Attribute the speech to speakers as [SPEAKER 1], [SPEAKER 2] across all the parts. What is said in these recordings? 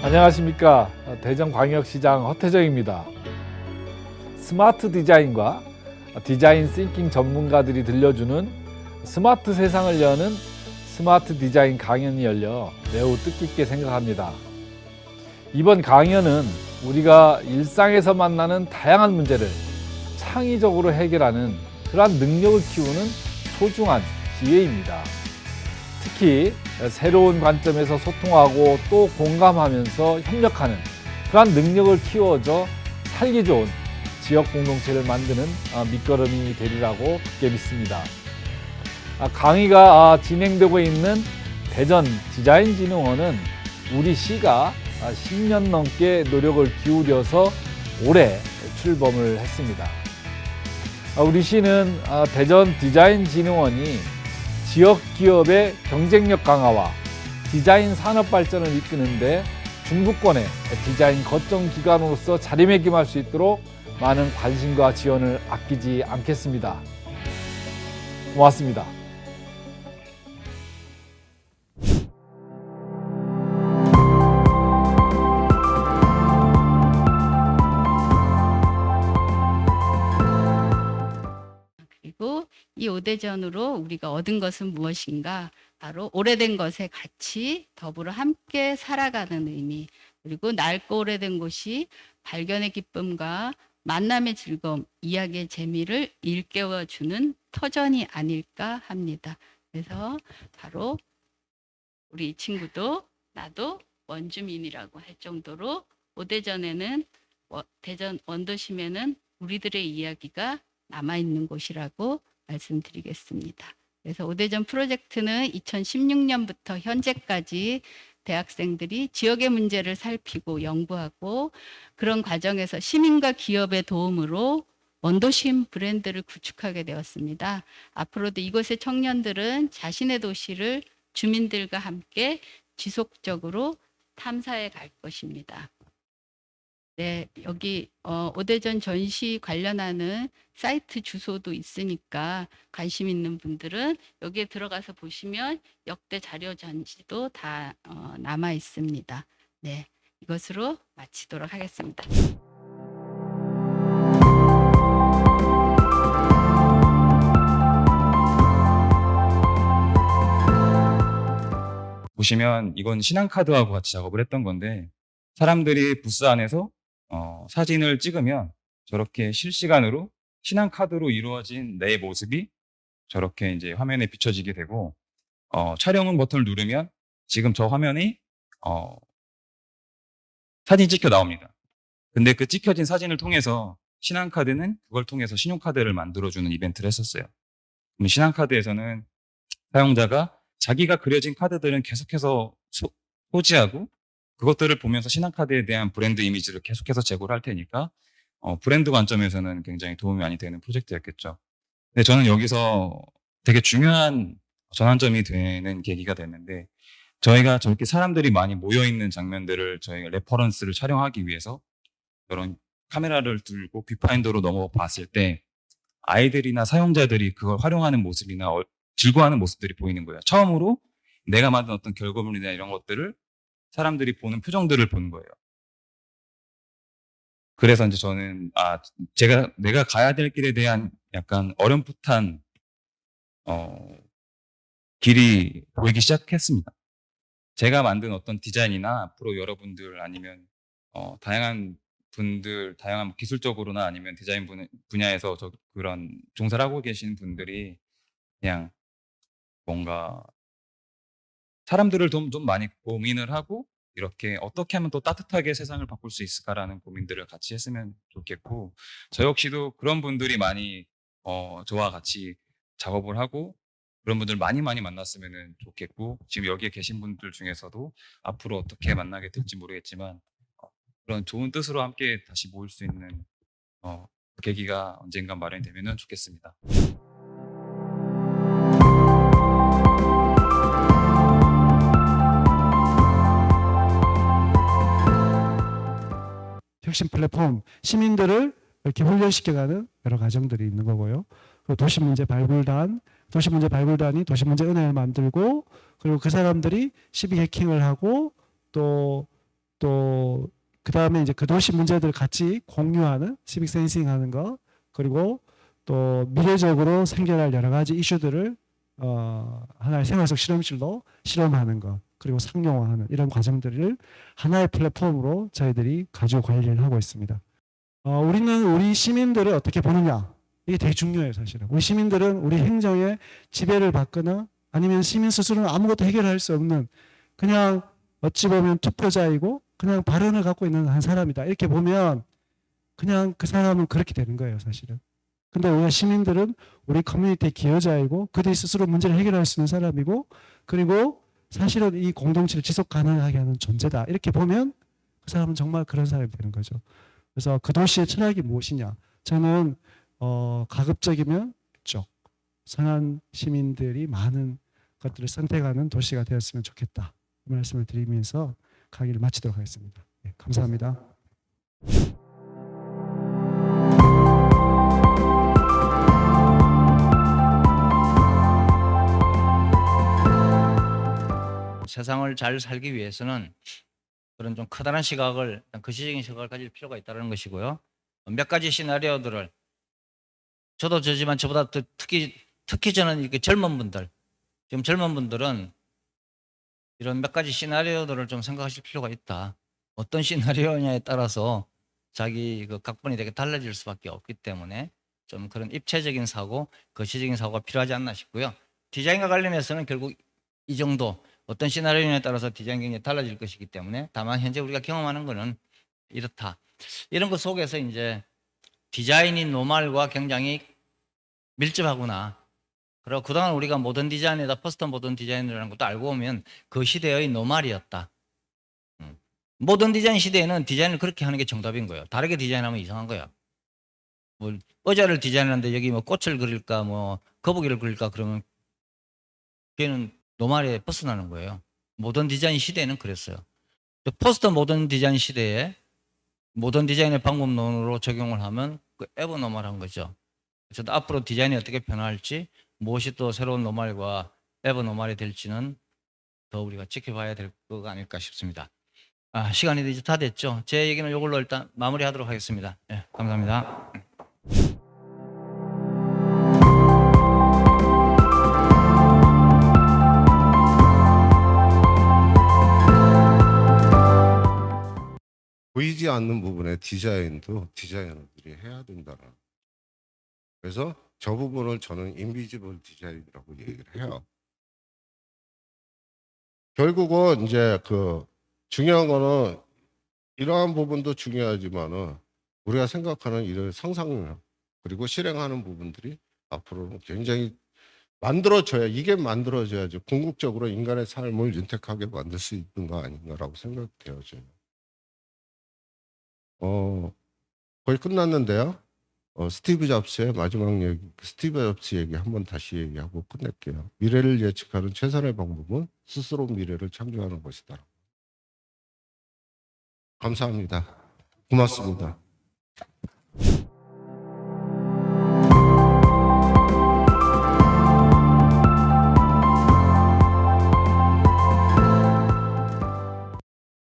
[SPEAKER 1] 안녕하십니까 대전광역시장 허태정입니다. 스마트 디자인과 디자인 싱킹 전문가들이 들려주는 스마트 세상을 여는 스마트 디자인 강연이 열려 매우 뜻깊게 생각합니다. 이번 강연은 우리가 일상에서 만나는 다양한 문제를 창의적으로 해결하는 그러한 능력을 키우는 소중한 기회입니다. 특히 새로운 관점에서 소통하고 또 공감하면서 협력하는 그러한 능력을 키워줘 살기 좋은 지역 공동체를 만드는 아, 밑거름이 되리라고 굳게 믿습니다. 아, 강의가 아, 진행되고 있는 대전 디자인진흥원은 우리 시가 아, 10년 넘게 노력을 기울여서 올해 출범을 했습니다. 아, 우리 시는 아, 대전 디자인진흥원이 지역 기업의 경쟁력 강화와 디자인 산업 발전을 이끄는데 중부권의 디자인 거점 기관으로서 자리매김할 수 있도록 많은 관심과 지원을 아끼지 않겠습니다. 고맙습니다.
[SPEAKER 2] 이 오대전으로 우리가 얻은 것은 무엇인가? 바로 오래된 것의 가치, 더불어 함께 살아가는 의미, 그리고 낡고 오래된 곳이 발견의 기쁨과 만남의 즐거움, 이야기의 재미를 일깨워 주는 터전이 아닐까 합니다. 그래서 바로 우리 친구도 나도 원주민이라고 할 정도로 오대전에는 워- 대전 원도심에는 우리들의 이야기가 남아 있는 곳이라고 말씀드리겠습니다. 그래서 오대전 프로젝트는 2016년부터 현재까지 대학생들이 지역의 문제를 살피고 연구하고 그런 과정에서 시민과 기업의 도움으로 원도심 브랜드를 구축하게 되었습니다. 앞으로도 이곳의 청년들은 자신의 도시를 주민들과 함께 지속적으로 탐사해 갈 것입니다. 네, 여기 어, 오대전 전시 관련하는 사이트 주소도 있으니까 관심 있는 분들은 여기에 들어가서 보시면 역대 자료 전시도 다 어, 남아 있습니다. 네, 이것으로 마치도록 하겠습니다.
[SPEAKER 3] 보시면 이건 신한카드하고 같이 작업을 했던 건데 사람들이 부스 안에서 어, 사진을 찍으면 저렇게 실시간으로 신한카드로 이루어진 내 모습이 저렇게 이제 화면에 비춰지게 되고 어, 촬영은 버튼을 누르면 지금 저 화면이 어, 사진 찍혀 나옵니다. 근데 그 찍혀진 사진을 통해서 신한카드는 그걸 통해서 신용카드를 만들어주는 이벤트를 했었어요. 그럼 신한카드에서는 사용자가 자기가 그려진 카드들은 계속해서 소, 소지하고 그것들을 보면서 신한카드에 대한 브랜드 이미지를 계속해서 제고를 할 테니까 어, 브랜드 관점에서는 굉장히 도움이 많이 되는 프로젝트였겠죠. 근데 저는 여기서 되게 중요한 전환점이 되는 계기가 됐는데 저희가 저렇게 사람들이 많이 모여 있는 장면들을 저희가 레퍼런스를 촬영하기 위해서 이런 카메라를 들고 뷰파인더로 넘어 봤을 때 아이들이나 사용자들이 그걸 활용하는 모습이나 어- 즐거워하는 모습들이 보이는 거예요. 처음으로 내가 만든 어떤 결과물이나 이런 것들을 사람들이 보는 표정들을 보는 거예요. 그래서 이제 저는 아 제가 내가 가야 될 길에 대한 약간 어렴풋한 어 길이 보이기 시작했습니다. 제가 만든 어떤 디자인이나 앞으로 여러분들 아니면 어 다양한 분들 다양한 기술적으로나 아니면 디자인 분- 분야에서 저 그런 종사를 하고 계신 분들이 그냥 뭔가 사람들을 좀, 좀 많이 고민을 하고 이렇게 어떻게 하면 또 따뜻하게 세상을 바꿀 수 있을까라는 고민들을 같이 했으면 좋겠고 저 역시도 그런 분들이 많이 어, 저와 같이 작업을 하고 그런 분들 많이 많이 만났으면 좋겠고 지금 여기에 계신 분들 중에서도 앞으로 어떻게 만나게 될지 모르겠지만 어, 그런 좋은 뜻으로 함께 다시 모일 수 있는 어, 계기가 언젠가 마련되면 좋겠습니다.
[SPEAKER 4] 혁신 플랫폼 시민들을 이렇게 훈련시켜가는 여러 과정들이 있는 거고요. 그리고 도시 문제 발굴단, 도시 문제 발굴단이 도시 문제 은행을 만들고 그리고 그 사람들이 시비 해킹을 하고 또 또 그 다음에 이제 그 도시 문제들을 같이 공유하는 시빅 센싱 하는 거 그리고 또 미래적으로 생겨날 여러 가지 이슈들을 어, 하나의 생활 속 실험실로 실험하는 것 그리고 상용화하는 이런 과정들을 하나의 플랫폼으로 저희들이 가지고 관리를 하고 있습니다. 어, 우리는 우리 시민들을 어떻게 보느냐 이게 되게 중요해요 사실은. 우리 시민들은 우리 행정에 지배를 받거나 아니면 시민 스스로는 아무것도 해결할 수 없는 그냥 어찌 보면 투표자이고 그냥 발언을 갖고 있는 한 사람이다 이렇게 보면 그냥 그 사람은 그렇게 되는 거예요 사실은. 근데 우리 시민들은 우리 커뮤니티의 기여자이고 그들이 스스로 문제를 해결할 수 있는 사람이고 그리고 사실은 이 공동체를 지속 가능하게 하는 존재다. 이렇게 보면 그 사람은 정말 그런 사람이 되는 거죠. 그래서 그 도시의 철학이 무엇이냐? 저는 어, 가급적이면 쪽 선한 시민들이 많은 것들을 선택하는 도시가 되었으면 좋겠다. 그 말씀을 드리면서 강의를 마치도록 하겠습니다. 네, 감사합니다.
[SPEAKER 5] 세상을 잘 살기 위해서는 그런 좀 커다란 시각을 거시적인 시각을 가질 필요가 있다는 것이고요. 몇 가지 시나리오들을 저도 저지만 저보다 더 특히 특히 저는 이렇게 젊은 분들 지금 젊은 분들은 이런 몇 가지 시나리오들을 좀 생각하실 필요가 있다. 어떤 시나리오냐에 따라서 자기 그 각본이 되게 달라질 수밖에 없기 때문에 좀 그런 입체적인 사고, 거시적인 사고가 필요하지 않나 싶고요. 디자인과 관련해서는 결국 이 정도 어떤 시나리오에 따라서 디자인 굉장히 달라질 것이기 때문에 다만 현재 우리가 경험하는 거는 이렇다. 이런 것 속에서 이제 디자인이 노말과 굉장히 밀접하구나. 그리고 그동안 우리가 모던 디자인에다 퍼스트 모던 디자인이라는 것도 알고 보면 그 시대의 노말이었다. 음. 모던 디자인 시대에는 디자인을 그렇게 하는 게 정답인 거예요. 다르게 디자인하면 이상한 거야. 뭐 의자를 디자인하는데 여기 뭐 꽃을 그릴까 뭐 거북이를 그릴까 그러면 걔는 노말에 벗어나는 거예요. 모던 디자인 시대에는 그랬어요. 포스트 모던 디자인 시대에 모던 디자인의 방법론으로 적용을 하면 그 에버 노말한 거죠. 그래서 앞으로 디자인이 어떻게 변화할지 무엇이 또 새로운 노말과 에버 노말이 될지는 더 우리가 지켜봐야 될 거가 아닐까 싶습니다. 아, 시간이 이제 다 됐죠. 제 얘기는 이걸로 일단 마무리하도록 하겠습니다. 예, 감사합니다.
[SPEAKER 6] 않는 부분의 디자인도 디자이너들이 해야 된다는. 그래서 저 부분을 저는 인비지블 디자인이라고 얘기를 해요. 결국은 이제 그 중요한 거는 이러한 부분도 중요하지만은 우리가 생각하는 이런 상상력 그리고 실행하는 부분들이 앞으로는 굉장히 만들어져야 이게 만들어져야지 궁극적으로 인간의 삶을 윤택하게 만들 수 있는 거 아닌가라고. 저는. 어, 거의 끝났는데요. 어, 스티브 잡스의 마지막 얘기, 스티브 잡스 얘기 한번 다시 얘기하고 끝낼게요. 미래를 예측하는 최선의 방법은 스스로 미래를 창조하는 것이다. 감사합니다. 고맙습니다.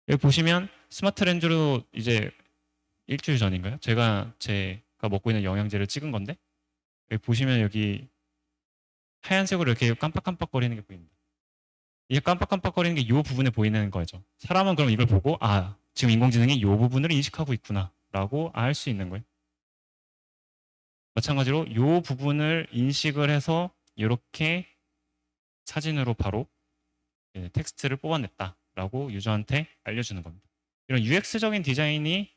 [SPEAKER 7] 여기 보시면 스마트 렌즈로 이제 일주일 전인가요? 제가 제가 먹고 있는 영양제를 찍은 건데 여기 보시면 여기 하얀색으로 이렇게 깜빡깜빡거리는 게 보입니다. 이게 깜빡깜빡거리는 게 이 부분에 보이는 거죠. 사람은 그럼 이걸 보고 아 지금 인공지능이 이 부분을 인식하고 있구나라고 알 수 있는 거예요. 마찬가지로 이 부분을 인식을 해서 이렇게 사진으로 바로 예, 텍스트를 뽑아냈다라고 유저한테 알려주는 겁니다. 이런 UX적인 디자인이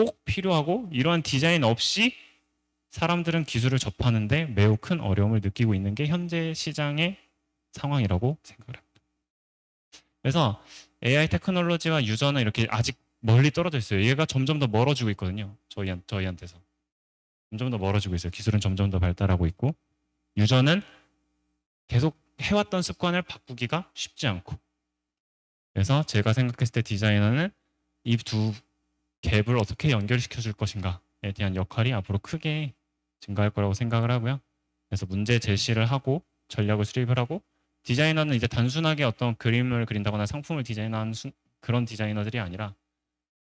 [SPEAKER 7] 꼭 필요하고 이러한 디자인 없이 사람들은 기술을 접하는데 매우 큰 어려움을 느끼고 있는 게 현재 시장의 상황이라고 생각을 합니다. 그래서 AI 테크놀로지와 유저는 이렇게 아직 멀리 떨어져 있어요. 얘가 점점 더 멀어지고 있거든요. 저희, 저희한테서. 점점 더 멀어지고 있어요. 기술은 점점 더 발달하고 있고 유저는 계속 해왔던 습관을 바꾸기가 쉽지 않고 그래서 제가 생각했을 때 디자이너는 이 두 갭을 어떻게 연결시켜 줄 것인가에 대한 역할이 앞으로 크게 증가할 거라고 생각을 하고요. 그래서 문제 제시를 하고 전략을 수립을 하고 디자이너는 이제 단순하게 어떤 그림을 그린다거나 상품을 디자인하는 수- 그런 디자이너들이 아니라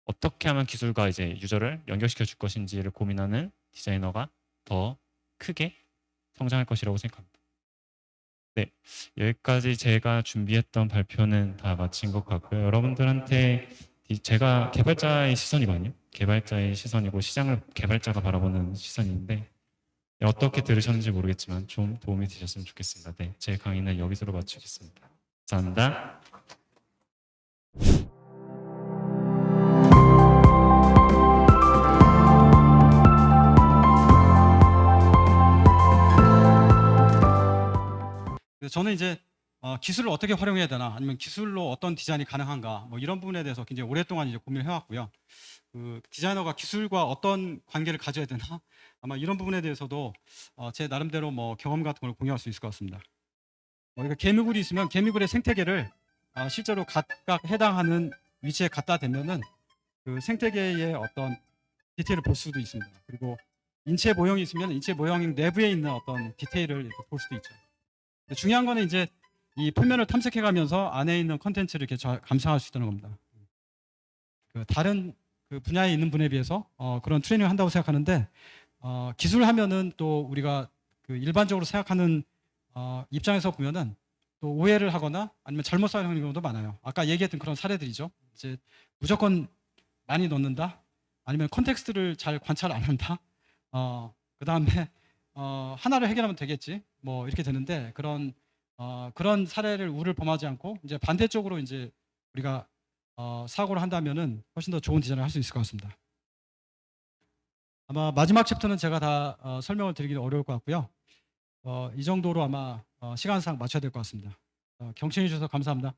[SPEAKER 7] 어떻게 하면 기술과 이제 유저를 연결시켜 줄 것인지를 고민하는 디자이너가 더 크게 성장할 것이라고 생각합니다. 네, 여기까지 제가 준비했던 발표는 다 마친 것 같고요. 여러분들한테 이- 제가 개발자의 시선이거든요. 개발자의 시선이고 시장을 개발자가 바라보는 시선인데 어떻게 들으셨는지 모르겠지만 좀 도움이 되셨으면 좋겠습니다. 네, 제 강의는 여기서로 마치겠습니다. 감사합니다.
[SPEAKER 8] 저는 이제 어, 기술을 어떻게 활용해야 되나 아니면 기술로 어떤 디자인이 가능한가 뭐 이런 부분에 대해서 굉장히 오랫동안 이제 고민을 해왔고요. 그 디자이너가 기술과 어떤 관계를 가져야 되나 아마 이런 부분에 대해서도 어, 제 나름대로 뭐 경험 같은 걸 공유할 수 있을 것 같습니다. 어, 그러니까 개미굴이 있으면 개미굴의 생태계를 어, 실제로 각각 해당하는 위치에 갖다 대면은 그 생태계의 어떤 디테일을 볼 수도 있습니다. 그리고 인체 모형이 있으면 인체 모형 내부에 있는 어떤 디테일을 볼 수도 있죠. 중요한 거는 이제 이 표면을 탐색해가면서 안에 있는 컨텐츠를 이렇게 저- 감상할 수 있다는 겁니다. 그 다른 그 분야에 있는 분에 비해서 어, 그런 트레이닝을 한다고 생각하는데 어, 기술 하면은 또 우리가 그 일반적으로 생각하는 어, 입장에서 보면은 또 오해를 하거나 아니면 잘못 사용하는 경우도 많아요. 아까 얘기했던 그런 사례들이죠. 이제 무조건 많이 넣는다, 아니면 컨텍스트를 잘 관찰 안 한다. 어, 그 다음에 어, 하나를 해결하면 되겠지. 뭐 이렇게 되는데 그런 어, 그런 사례를 우를 범하지 않고 이제 반대쪽으로 이제 우리가 어, 사고를 한다면은 훨씬 더 좋은 디자인을 할 수 있을 것 같습니다. 아마 마지막 챕터는 제가 다 어, 설명을 드리기는 어려울 것 같고요. 어, 이 정도로 아마 어, 시간상 맞춰야 될 것 같습니다. 어, 경청해 주셔서 감사합니다.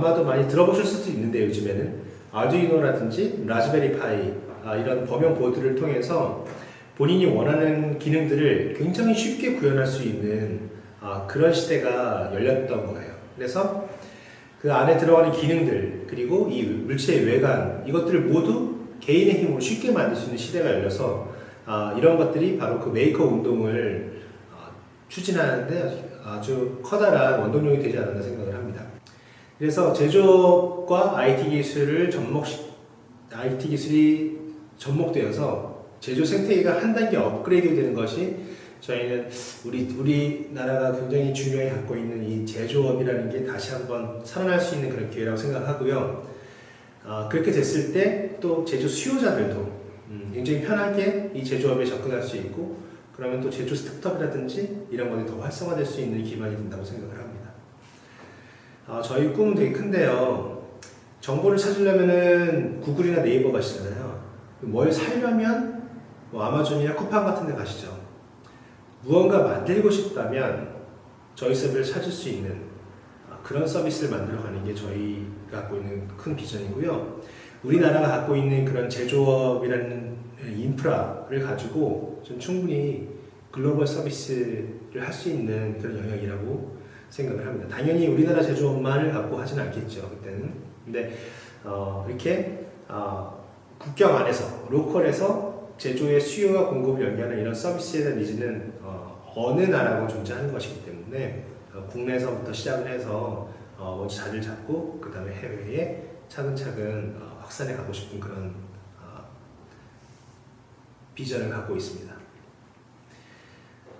[SPEAKER 9] 아마도 많이 들어보실 수도 있는데 요즘에는 아두이노라든지 라즈베리 파이 아, 이런 범용 보드를 통해서 본인이 원하는 기능들을 굉장히 쉽게 구현할 수 있는 아, 그런 시대가 열렸던 거예요. 그래서 그 안에 들어가는 기능들 그리고 이 물체의 외관 이것들을 모두 개인의 힘으로 쉽게 만들 수 있는 시대가 열려서 아, 이런 것들이 바로 그 메이커 운동을 아, 추진하는데 아주 커다란 원동력이 되지 않았나 생각을 합니다. 그래서 제조업과 IT 기술을 접목 IT 기술이 접목되어서 제조 생태계가 한 단계 업그레이드 되는 것이 저희는 우리 우리나라가 굉장히 중요히 갖고 있는 이 제조업이라는 게 다시 한번 살아날 수 있는 그런 기회라고 생각하고요. 아, 그렇게 됐을 때 또 제조 수요자들도 음, 굉장히 편하게 이 제조업에 접근할 수 있고 그러면 또 제조 스타트업이라든지 이런 것이 더 활성화될 수 있는 기반이 된다고 생각을 합니다. 아, 저희 꿈은 되게 큰데요. 정보를 찾으려면은 구글이나 네이버 가시잖아요. 뭘 살려면 뭐 아마존이나 쿠팡 같은 데 가시죠. 무언가 만들고 싶다면 저희 서비스를 찾을 수 있는 아, 그런 서비스를 만들어가는 게 저희가 갖고 있는 큰 비전이고요. 우리나라가 갖고 있는 그런 제조업이라는 인프라를 가지고 좀 충분히 글로벌 서비스를 할 수 있는 그런 영역이라고 생각을 합니다. 당연히 우리나라 제조업만을 갖고 하지는 않겠죠. 그때는. 근데 어, 이렇게 어, 국경 안에서 로컬에서 제조의 수요와 공급을 연계하는 이런 서비스에 대한 니즈는 어, 느 나라고 존재하는 것이기 때문에 어, 국내에서부터 시작을 해서 어, 먼저 자리를 잡고 그 다음에 해외에 차근차근 어, 확산해 가고 싶은 그런 어, 비전을 갖고 있습니다.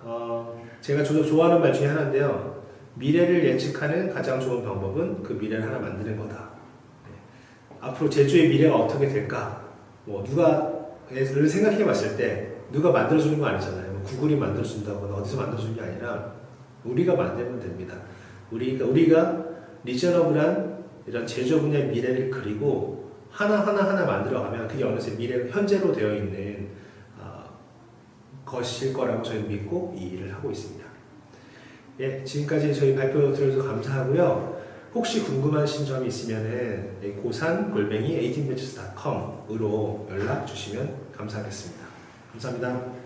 [SPEAKER 9] 어, 제가 조, 좋아하는 말 중에 하나인데요. 미래를 예측하는 가장 좋은 방법은 그 미래를 하나 만드는 거다. 네. 앞으로 제주의 미래가 어떻게 될까? 뭐 누가 를 생각해 봤을 때 누가 만들어주는 거 아니잖아요. 뭐 구글이 만들어준다거나 어디서 만들어주는 게 아니라 우리가 만들면 됩니다. 우리가 우리가 리저너블한 이런 제조 분야의 미래를 그리고 하나 하나 하나 만들어가면 그게 어느새 미래 현재로 되어 있는 어, 것일 거라고 저희는 믿고 이 일을 하고 있습니다. 예, 지금까지 저희 발표 들어주셔서 감사하고요. 혹시 궁금하신 점이 있으면은 고산 골뱅이 18ventures.com으로 연락 주시면 감사하겠습니다. 감사합니다.